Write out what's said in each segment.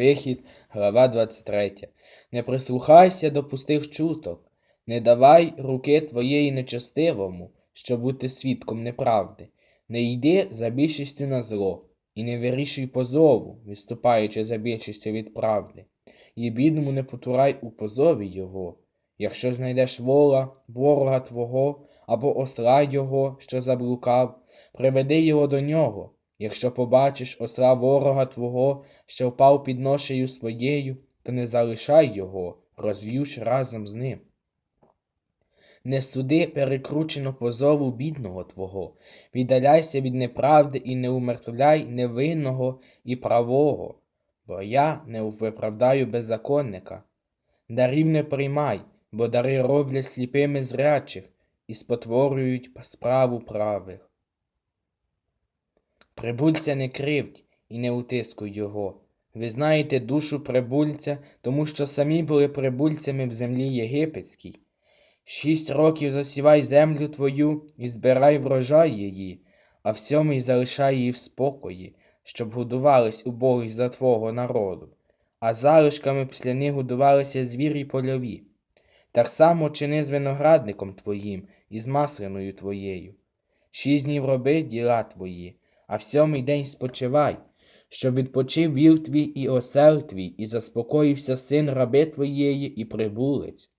Вихід, глава 23. Не прислухайся до пустих чуток, не давай руки твоєї нечестивому, щоб бути свідком неправди. Не йди за більшістю на зло, і не вирішуй позову, відступаючи за більшістю від правди. І бідному не потурай у позові його. Якщо знайдеш вола, ворога твого, або осла його, що заблукав, приведи його до нього. Якщо побачиш осла ворога твого, що впав під ношею своєю, то не залишай його, розв'юш разом з ним. Не суди перекручено позову бідного твого, віддаляйся від неправди і не умертвляй невинного і правого, бо я не виправдаю беззаконника. Дарів не приймай, бо дари роблять сліпими зрячих і спотворюють справу правих. Прибульця не кривдь і не утискуй його. Ви знаєте душу прибульця, тому що самі були прибульцями в землі єгипетській. Шість років засівай землю твою і збирай врожай її, а в сьомий залишай її в спокої, щоб годувались убогі за твого народу, а залишками після них годувалися звірі польові. Так само чини з виноградником твоїм і з маслиною твоєю. Шість днів роби діла твої, а в сьомий день спочивай, щоб відпочив віл твій і осел твій, і заспокоївся син раби твоєї і прибулець.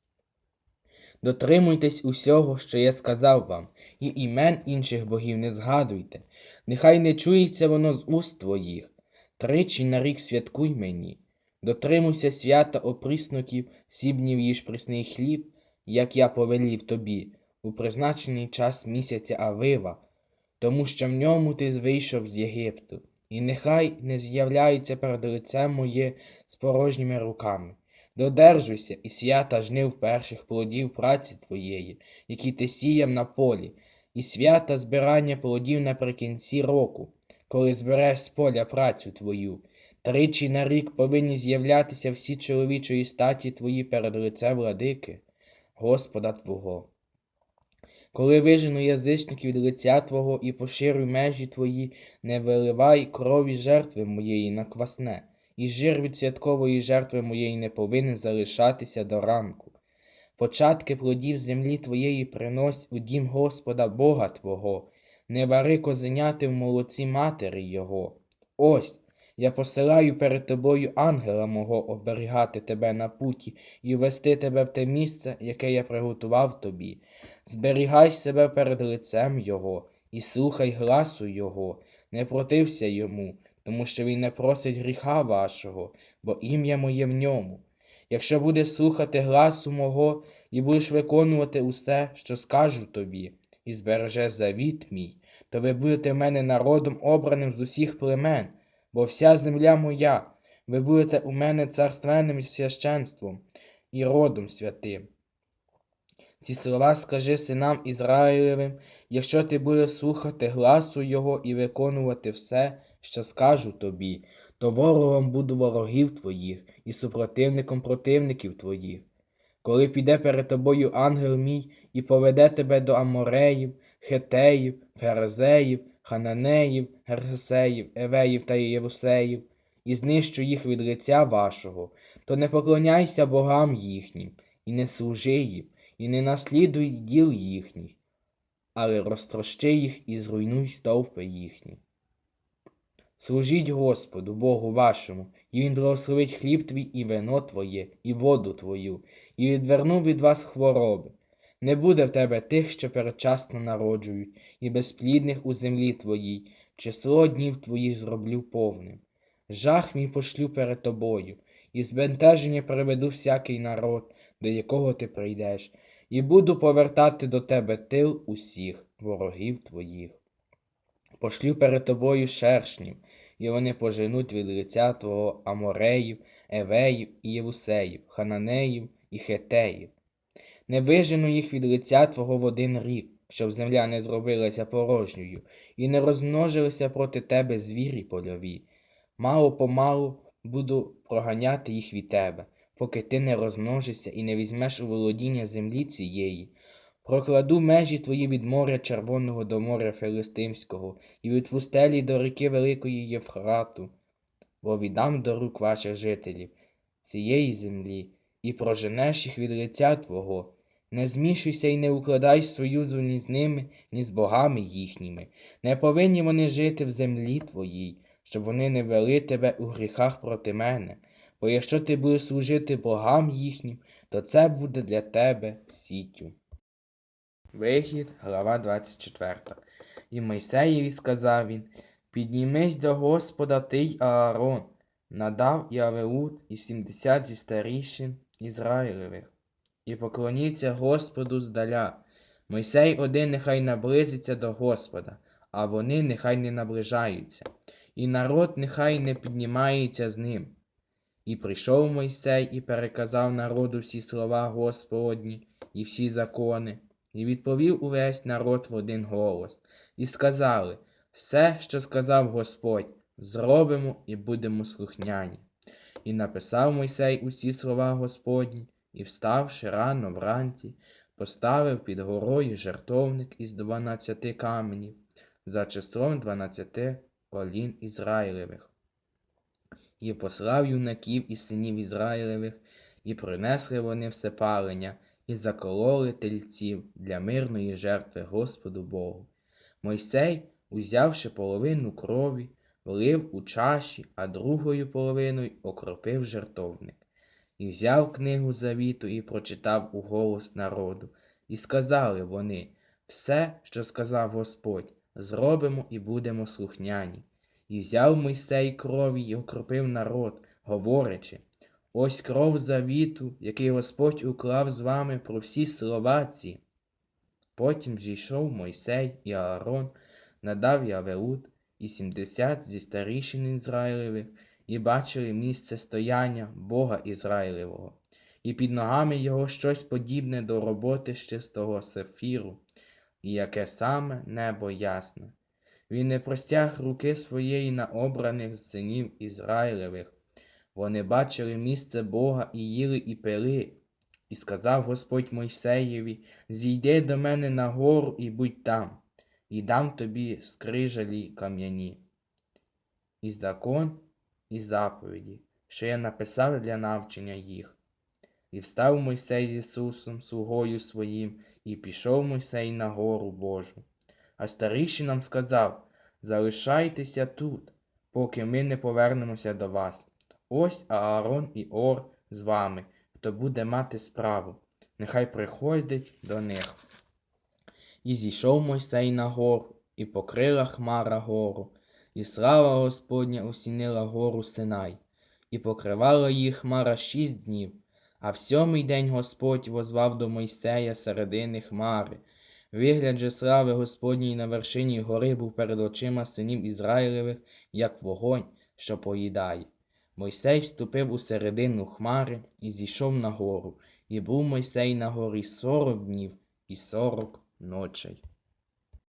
Дотримуйтесь усього, що я сказав вам, і імен інших богів не згадуйте, нехай не чується воно з уст твоїх. Тричі на рік святкуй мені. Дотримуйся свята оприсноків, сібнів їж прісний хліб, як я повелів тобі, у призначений час місяця Авива, тому що в ньому ти вийшов з Єгипту, і нехай не з'являється перед лицем моє з порожніми руками. Додержуйся і свята жнив перших плодів праці твоєї, які ти сіяв на полі, і свята збирання плодів наприкінці року, коли збереш з поля працю твою. Тричі на рік повинні з'являтися всі чоловічої статі твої перед лице владики, Господа Твого. Коли вижену язичників від лиця Твого і поширюй межі Твої, не виливай крові жертви моєї на квасне, і жир від святкової жертви моєї не повинен залишатися до ранку. Початки плодів землі Твоєї принось у дім Господа Бога Твого, не вари козеняти в молоці матері Його. Ось. Я посилаю перед тобою ангела мого оберігати тебе на путі і вести тебе в те місце, яке я приготував тобі. Зберігай себе перед лицем Його і слухай гласу Його, не протився йому, тому що він не просить гріха вашого, бо ім'я моє в ньому. Якщо будеш слухати гласу мого і будеш виконувати усе, що скажу тобі, і збережеш завіт мій, то ви будете в мене народом обраним з усіх племен бо вся земля моя, ви будете у мене царственним священством і родом святим. Ці слова скажи синам Ізраїлевим, якщо ти будеш слухати гласу Його і виконувати все, що скажу тобі, то ворогом буду ворогів твоїх і супротивником противників твоїх. Коли піде перед тобою ангел мій і поведе тебе до Амореїв, Хетеїв, Ферезеїв, Хананеїв, Герсеїв, Евеїв та Євусеїв, і знищу їх від лиця вашого, то не поклоняйся богам їхнім, і не служи їм, і не наслідуй діл їхніх, але розтрощи їх і зруйнуй стовпи їхні. Служіть Господу, Богу вашому, і Він благословить хліб твій і вино твоє, і воду твою, і відвернув від вас хвороби. Не буде в тебе тих, що передчасно народжують, і безплідних у землі твоїй, число днів твоїх зроблю повним. Жах мій пошлю перед тобою, і збентеження приведу всякий народ, до якого ти прийдеш, і буду повертати до тебе тил усіх ворогів твоїх. Пошлю перед тобою шершнів, і вони поженуть від лиця твого Амореїв, Евеїв і Євусеїв, Хананеїв і Хетеїв. Не вижену їх від лиця твого в один рік, щоб земля не зробилася порожньою, і не розмножилися проти тебе звірі польові. Мало помалу буду проганяти їх від тебе, поки ти не розмножишся і не візьмеш у володіння землі цієї. Прокладу межі твої від моря Червоного до моря Филистимського, і від пустелі до ріки Великої Євфрату. бо віддам до рук ваших жителів цієї землі, і проженеш їх від лиця Твого. Не змішуйся і не укладай союзу ні з ними, ні з богами їхніми. Не повинні вони жити в землі твоїй, щоб вони не вели тебе у гріхах проти мене. Бо якщо ти будеш служити богам їхнім, то це буде для тебе сіттю. Вихід, глава 24. І Мойсеєві сказав він, піднімись до Господа ти Аарон, надав і Авеуд і сімдесят зі старішин Ізраїлевих, і поклоніться Господу здаля. Мойсей один нехай наблизиться до Господа, а вони нехай не наближаються, і народ нехай не піднімається з ним. І прийшов Мойсей і переказав народу всі слова Господні і всі закони, і відповів увесь народ в один голос, і сказали все, що сказав Господь, зробимо і будемо слухняні. І написав Мойсей усі слова Господні, і, вставши рано вранці, поставив під горою жертовник із дванадцяти каменів, за числом дванадцяти колін Ізраїлевих. І послав юнаків і синів Ізраїлевих, і принесли вони все палення, і закололи тельців для мирної жертви Господу Богу. Мойсей, узявши половину крові, влив у чаші, а другою половиною окропив жертовник. І взяв книгу завіту і прочитав у голос народу. І сказали вони все, що сказав Господь, зробимо і будемо слухняні. І взяв Мойсей крові і окропив народ, говорячи, ось кров завіту, який Господь уклав з вами про всі слова ці. Потім зійшов Мойсей і Аарон, надав Явеуд і сімдесят зі старішин Ізраїлевих, і бачили місце стояння Бога Ізраїлевого, і під ногами його щось подібне до роботи з чистого сефіру, і яке саме небо ясне. Він не простяг руки своєї на обраних синів Ізраїлевих. Вони бачили місце Бога і їли і пили. І сказав Господь Мойсеєві, зійди до мене на гору і будь там, і дам тобі скрижалі кам'яні. І закон, і заповіді, що я написав для навчення їх. І встав Мойсей з Ісусом, слугою своїм, і пішов Мойсей на гору Божу. А старіший нам сказав, залишайтеся тут, поки ми не повернемося до вас. Ось Аарон і Ор з вами, хто буде мати справу. Нехай приходить до них. І зійшов Мойсей на гору, і покрила хмара гору, і слава Господня осінила гору Синай, і покривала її хмара шість днів. А в сьомий день Господь возвав до Мойсея середини хмари. Вигляд же слави Господній на вершині гори був перед очима синів Ізраїлевих, як вогонь, що поїдає. Мойсей вступив у середину хмари і зійшов на гору, і був Мойсей на горі сорок днів і сорок ночей.